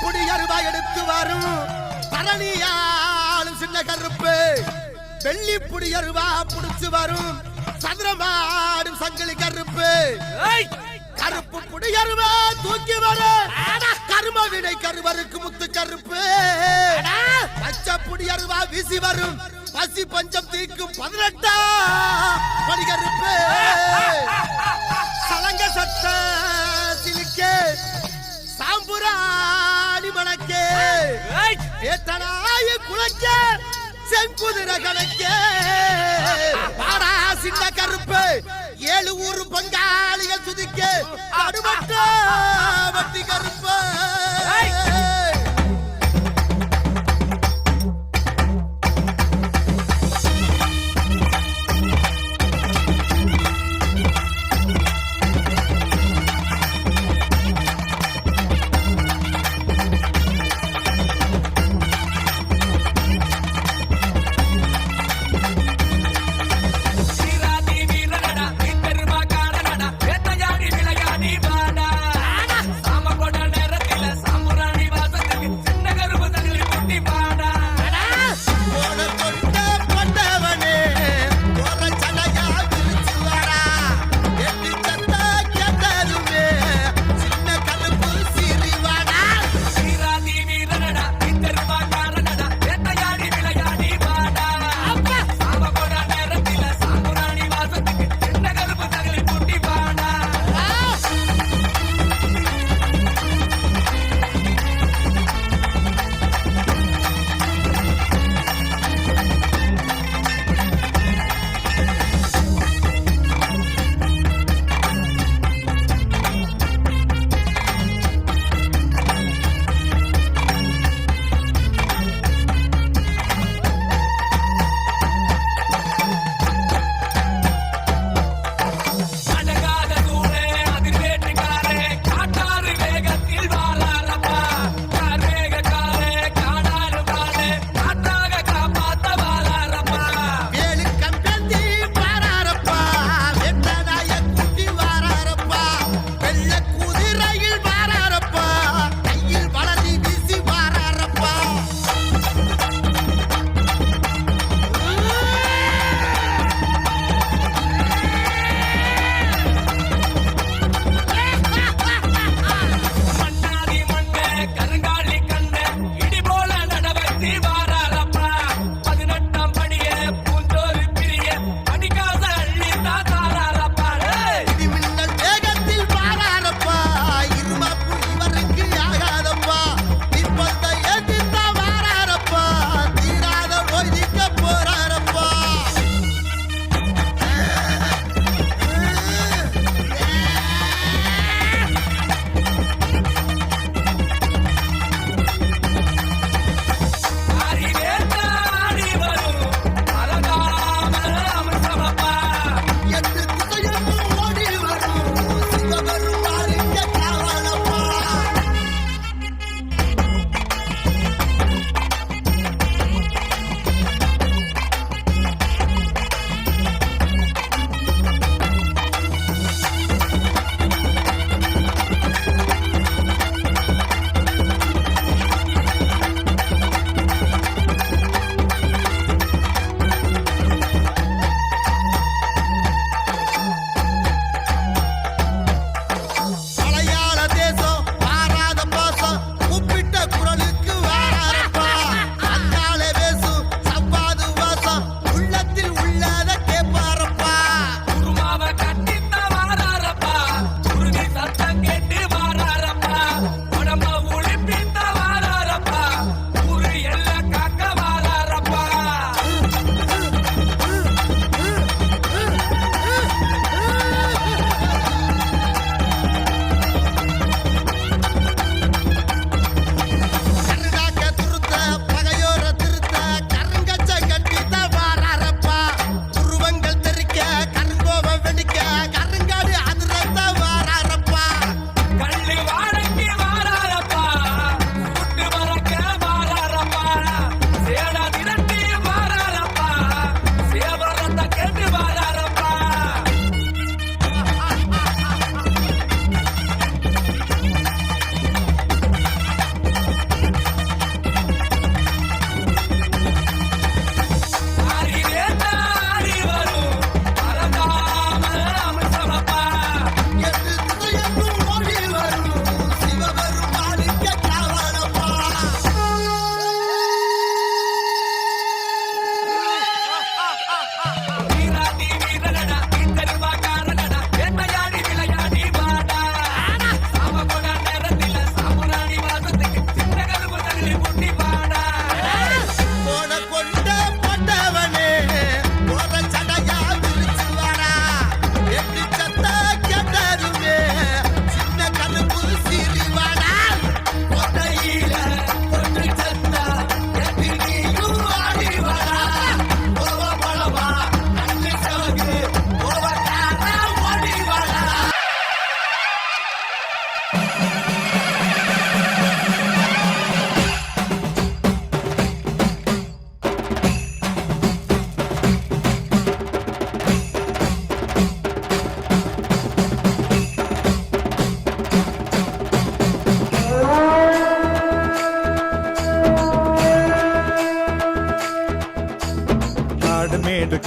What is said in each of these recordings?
புடி அருவா எடுத்து வரும். தரணியாளும் சின்ன கருப்பு. வெள்ளி புடி அருவா புடிச்சு வரும். சதுரமாடும் சங்கிலி கருப்பு. கருப்பு புடி அருவா தூக்கி வரும் கரும வினை கருவருக்கு முத்து கருப்பு. பச்சை புடி அருவா வீசி வரும். பசி பஞ்சம் தீக்கும் பதினெட்டா படிகருப்பு. சலங்க சத்த சிலிக்கே. சாம்புராணி மணக்கே ஏத்தனாய குலக்க செங்குதிர கணக்கே பாடா சின்ன கருப்பு. ஏழு ஊரு பங்காளிகள் துதிக்க. நடுமட்ட வட்டி கருப்பு.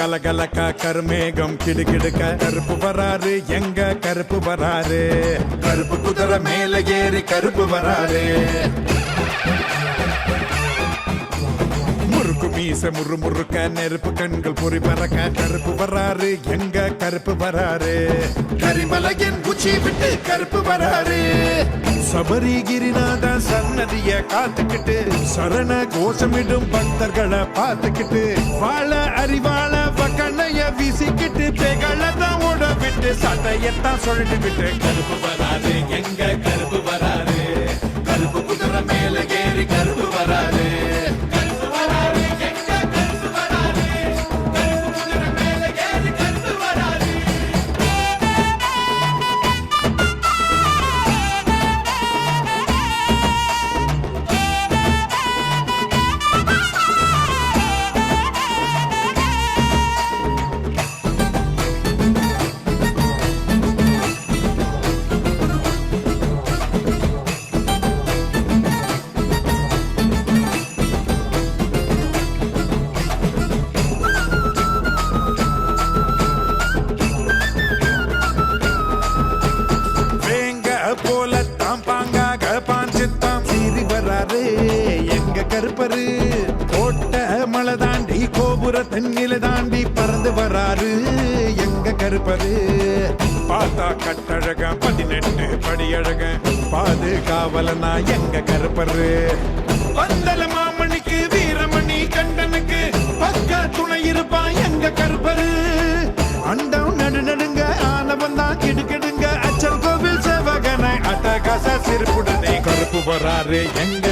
கலகலக்க கருமேகம் கிடுகிடுக்க கருப்பு வராரு எங்க கருப்பு வராரு கருப்பு குதிரை மேல ஏறி கருப்பு வராரு முறுக்கு மீச முறு முறுக்க நெருப்பு கண்கள் பொறி பறக்க. கருப்பு வராரு எங்க கருப்பு வராரு கரிமலையின் உச்சி விட்டு கருப்பு வராரு சபரிகிரிநாத சன்னதிய காத்துக்கிட்டு சரண கோஷமிடும் பக்தர்களை பார்த்துக்கிட்டு வாழ அறிவாள வக்கண்ணைய வீசிக்கிட்டு பெகளை தான் ஓட விட்டு சட்டையத்தான் சொல்லிட்டு விட்டு கருப்பு வராது எங்க கரு கருப்பரு. கோட்ட மலை தாண்டி கோபுர தென்னில தாண்டி பறந்து வராரு. எங்க கருப்பரு? பார்த்தா கட்டழக பதினெட்டு படியழக பாதுகாவலனா எங்க கருப்பரு? வந்தல மாமணிக்கு வீரமணி கண்டனுக்கு பக்க துணை இருப்பான் எங்க கருப்பரு? அண்டம் நடு நடுங்க ஆனவன் தான் கிடுக்கிடுங்க அச்சல் கோவில் செவகனை அட்டகாச சிரிப்புடனே கருப்பு வராரு. எங்க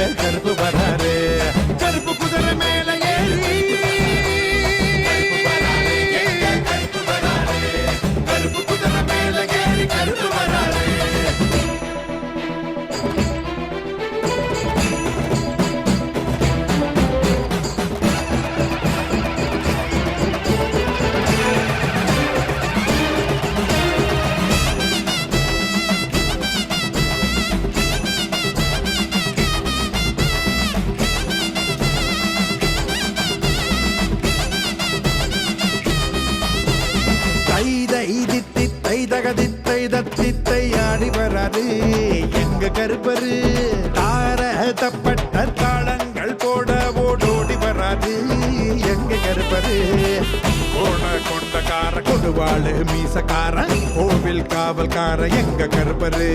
கொண்டக்கார மீசக்காரன் கோவில் காவல்கார எங்க கருப்பரு?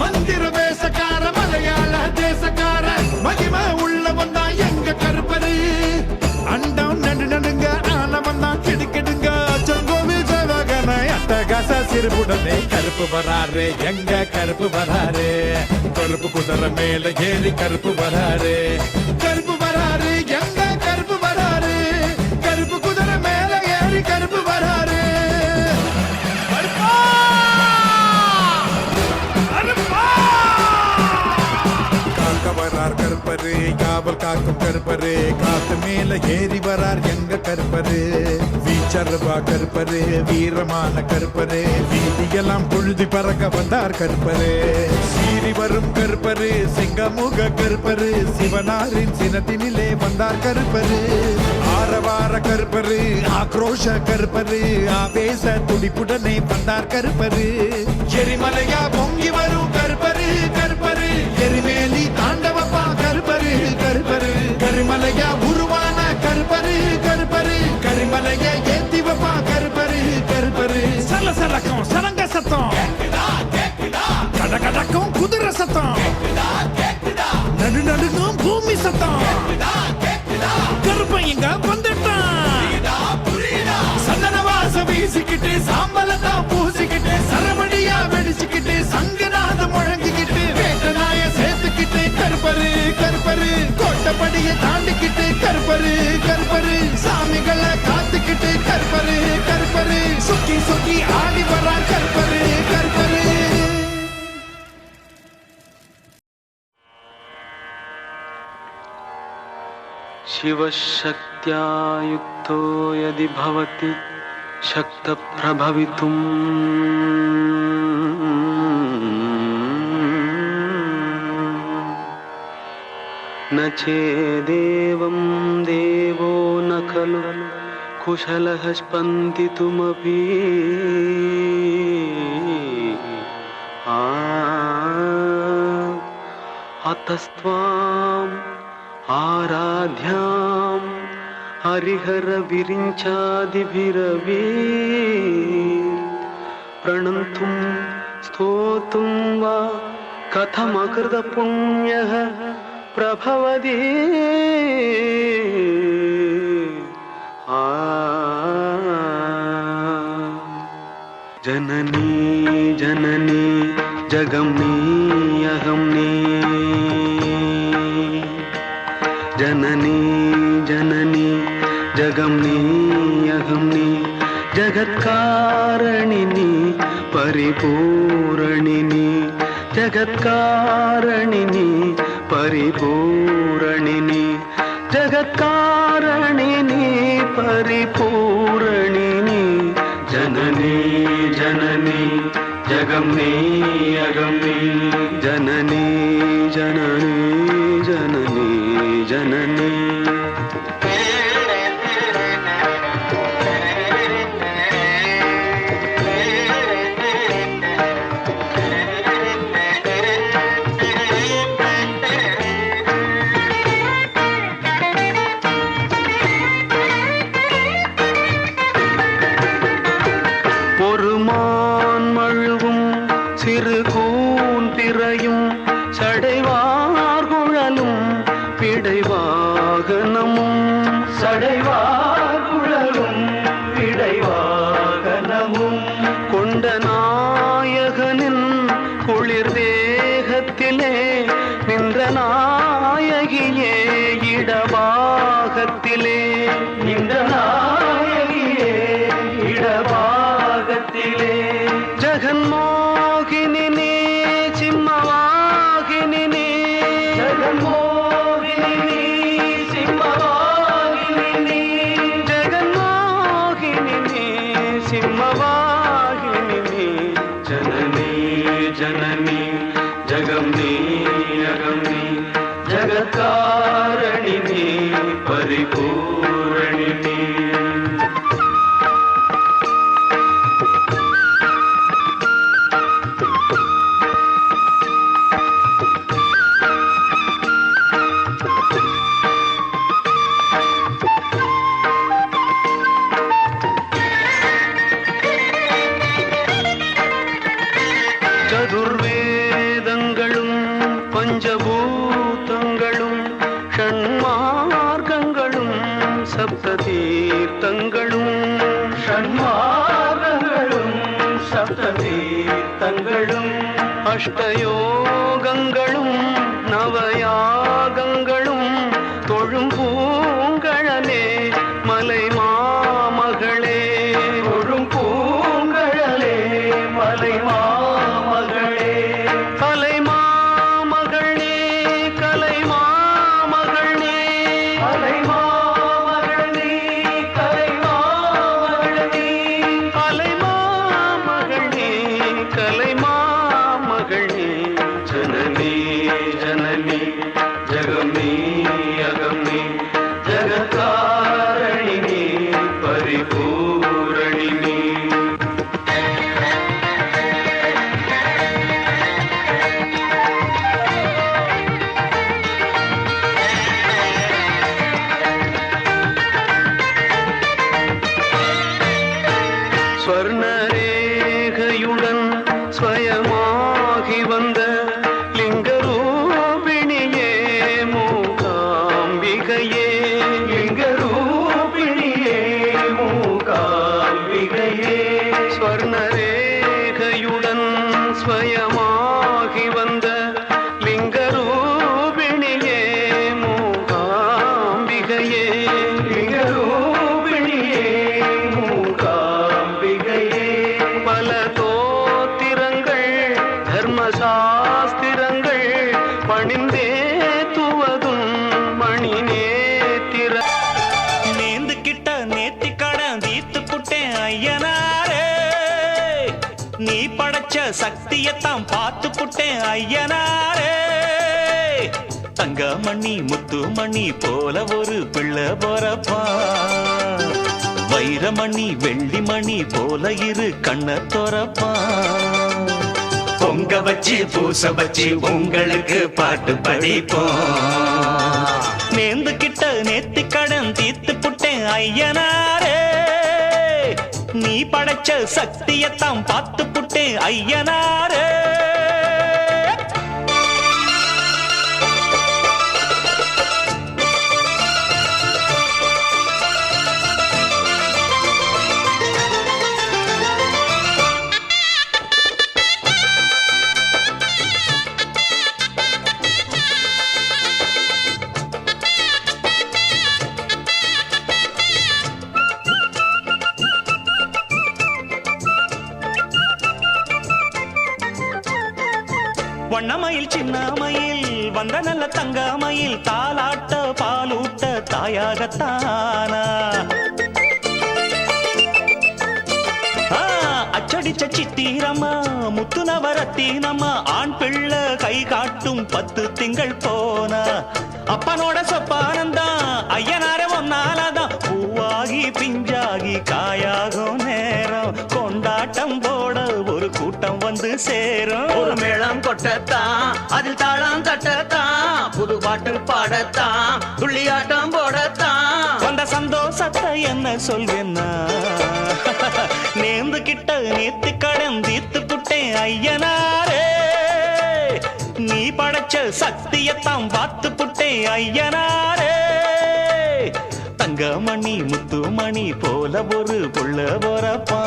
மந்திர வேசக்கார மலையாள தேசக்கார மகிமை உள்ளவன் தான் எங்க கருப்பரு? அண்டம் நடு நடுங்க ஆனவன் தான் கிடுக்கிடுங்க அச்சங்கோவில் சேவகனை அட்டகாச சிறுபுடனே கருப்பு வராரு எங்க கருப்பு வராரு? கருப்பு குதிரை மேல ஏறி கருப்பு வராரு. கருப்பு வராரு எங்க கருப்பரு காவல் காக்கும் கருப்பரு காத்து மேல ஏறி வரார் எங்க கருப்பரு. வீச்சருவா கருப்பரு வீரமான கருப்பரு வீதியெல்லாம் புழுதி பறக்க வந்தார் கருப்பரு. சீறி வரும் கருப்பரு சிங்கமுக கருப்பரு சிவனாரின் சினத்தினிலே வந்தார் கருப்பரு. ஆரவார கருப்பரு ஆக்ரோஷ கருப்பரு ஆவேச துடிப்புடனே வந்தார் கருப்பரு. எரிமலையா பொங்கி நடுங்கும் பூமி சத்தம் கருப்பையங்க வந்துட்டான். சந்தன வாசம் வீசிக்கிட்டு சாம்பலத்தான் பூசிக்கிட்டு சரமடியா வெடிச்சுக்கிட்டு சங்கநாதம் முழங்கிக்கிட்டு வேட்டநாய சேர்த்துக்கிட்டு கருப்பரு கருப்பரு. கோட்டப்படிய தாண்டிக்கிட்டு கருப்பரு கருப்பரு. சாமிகளை காத்துக்கிட்டு கருப்பரு கருப்பரு. சுக்கி சுக்கி ஆடி வரா शिवशक्त्या युक्तो यदि भवति शक्तप्रभवितुम्। न चेदेवं देवो न खलु कुशलः स्पन्दितुमपि। अतस्त्वाम् आराध्यां हरिहरभिरिञ्चादिभिरवी प्रणन्तुं स्तोतुं वा कथमकृतपुण्यः प्रभवदी। जननी जननी जगम्नि ஜகம் நீ அகம் நீ ஜகத்காரணி நீ பரிபூரணி நீ ஜகத்காரணி நீ பரிபூரணி நீ ஜகத்காரணி நீ பரிபூரணி நீ ஜனனி ஜனனி ஜகம் நீ அகம் நீ ஜனனி ஜனனி. நின்ற நாயகியே இடம் ಕಷ್ಟಯೋ ஐயனாரே. தங்கமணி முத்துமணி போல ஒரு பிள்ளை போறப்பா. வைரமணி வெள்ளிமணி போல இரு கண்ண துறப்பா. பொங்க வச்சு பூச வச்சு உங்களுக்கு பாட்டு படிப்போம். நேர்ந்து கிட்ட நேத்து கடன் தீர்த்து புட்டேன் ஐயனாரே. நீ படைச்ச சக்தியத்தான் பார்த்து புட்டேன் ஐயனாரே. வண்ணமயில் சின்னமயில் வந்த நல்ல தங்கமயில் தாலாட்ட பாலூட்ட தாயாகத்தானா? அச்சடிச்ச சித்திரம்மா முத்து நவரத்தினம்மா ஆண் பிள்ளை கை காட்டும் பத்து திங்கள் போனா? அப்பனோட சொப்பானந்தா ஐயனார ஒன்னாலதான் பூவாகி பிஞ்சாகி காயாகும் நேரம் கொண்டாட்டம் போட ஒரு கூட்டம் வந்து சேரும். ஒரு மேளம் கொட்டத்தான் அதில் தாளம் தட்டத்தான் புது பாட்டு பாடத்தான் துள்ளியாட்டம் போடத்தான். வந்த சந்தோஷத்தை என்ன சொல்வேன்னா? நேர்ந்து கிட்ட நேத்து கடன் தீர்த்து புட்டேன் ஐயனாரே. நீ படைச்ச சக்தியத்தான் பார்த்து புட்டேன் ஐயனாரே. தங்கமணி முத்துமணி போல ஒரு புள்ள போறப்பா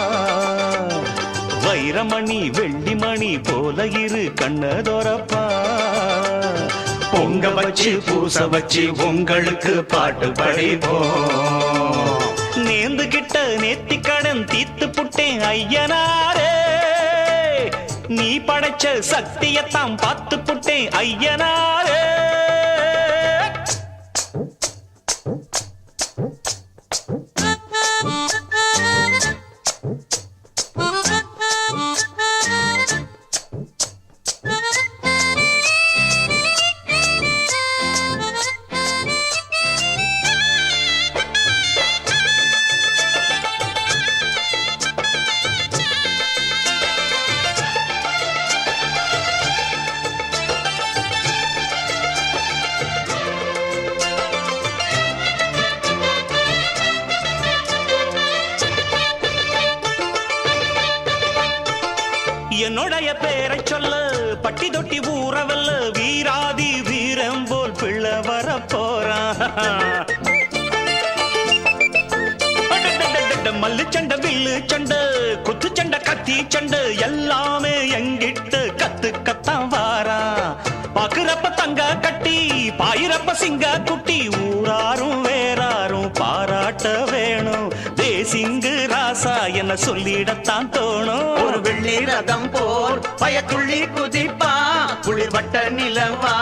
வைரமணி வெள்ளிமணி போல இரு கண்ணதோரப்பா. பொங்க வச்சு பூச வச்சு உங்களுக்கு பாட்டு படிப்போம். நேந்து கிட்ட நேத்தி கடன் தீத்து புட்டேன் ஐயனாரே. நீ படைச்ச சக்தியத்தான் பார்த்து புட்டேன் ஐயனாரே. தங்க கட்டி பாயிரப்ப சிங்க குட்டி ஊராரும் வேறாரும் பாராட்ட வேணும். தேசிங்கு ராசா என்ன சொல்லிடத்தான் தோணும். ஒரு வெள்ளி ரதம் போல் பயத்துள்ளி குதிப்பா குளிர் வட்ட நிலவா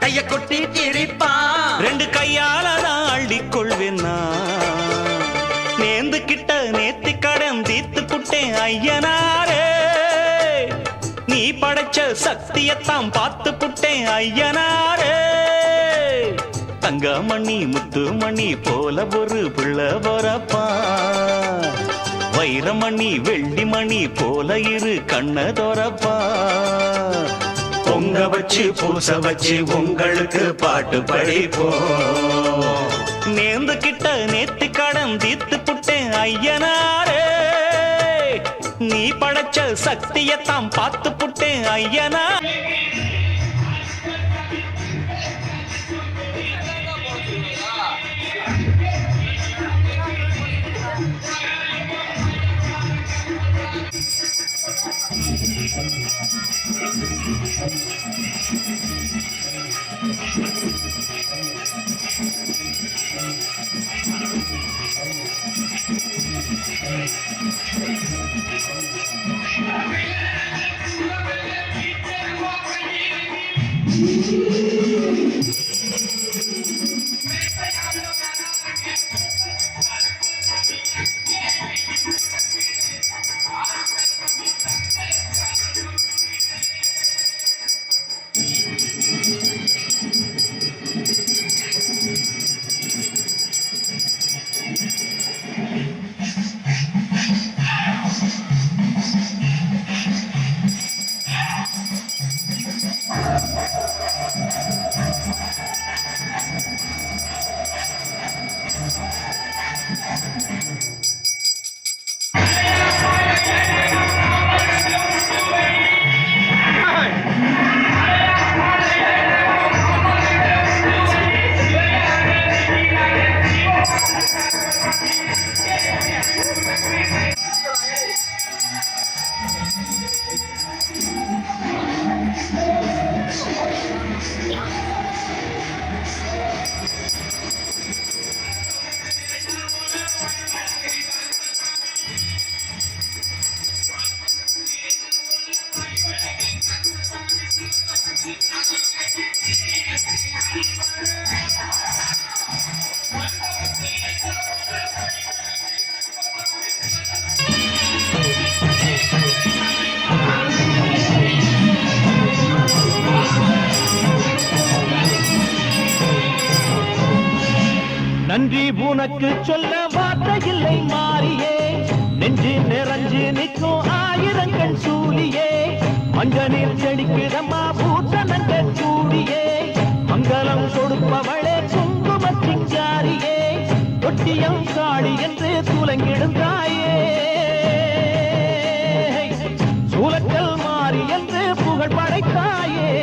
கைய கொட்டி திரிப்பா. ரெண்டு கையால படைச்ச சக்தியத்தான் பார்த்து புட்டேன் ஐயனாரே. தங்கமணி முத்துமணி போல ஒரு பிள்ளை வரப்பா. வைரமணி வெள்ளிமணி போல இரு கண்ண கண்ணதொரப்பா பொங்க வச்சு பூச வச்சு உங்களுக்கு பாட்டு படிப்போம். நேர்ந்து கிட்ட நேத்து கடன் தீத்து புட்டேன் ஐயனாரே. நீ படைச்ச சக்தியத்தான் பார்த்து புட்டேன் ஐயனா. மாறியே. நெஞ்சு நிறைஞ்சு நிற்கும் ஆயிரங்கள் சூழியே மஞ்சனில் செடிக்கிறம்மா பூத்த நங்கள் சூடியே. மங்களம் கொடுப்பவளே குங்கும சிங்காரியே. தொட்டியம் காடி என்று துலங்கிடுந்தாயே சூலக்கல் மாறி என்று புகழ் படைத்தாயே.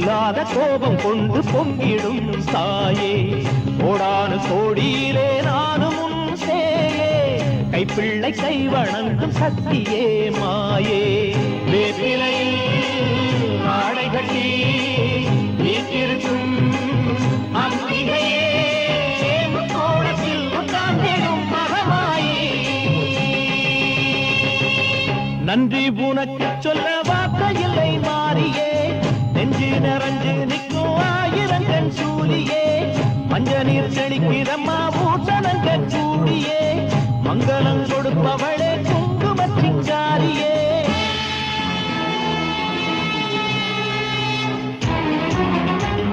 பொல்லாத கோபம் கொண்டு பொங்கிடும் தாயே. கோடானு கோடியிலே நானும் உன் சேயே. கைப்பிள்ளை கை வணங்கும் சக்தியே மாயே. வேப்பிலை ஆடை கட்டி வீட்டிருக்கும் அம்பிகையே. நன்றி உனக்கு சொல்ல நிறைஞ்சு நிற்கும் ஆயிரங்கள் சூரியே மஞ்ச நீர் செழிக்கிறம்மா பூசணங்க சூடியே. மங்களம் கொடுப்பவளே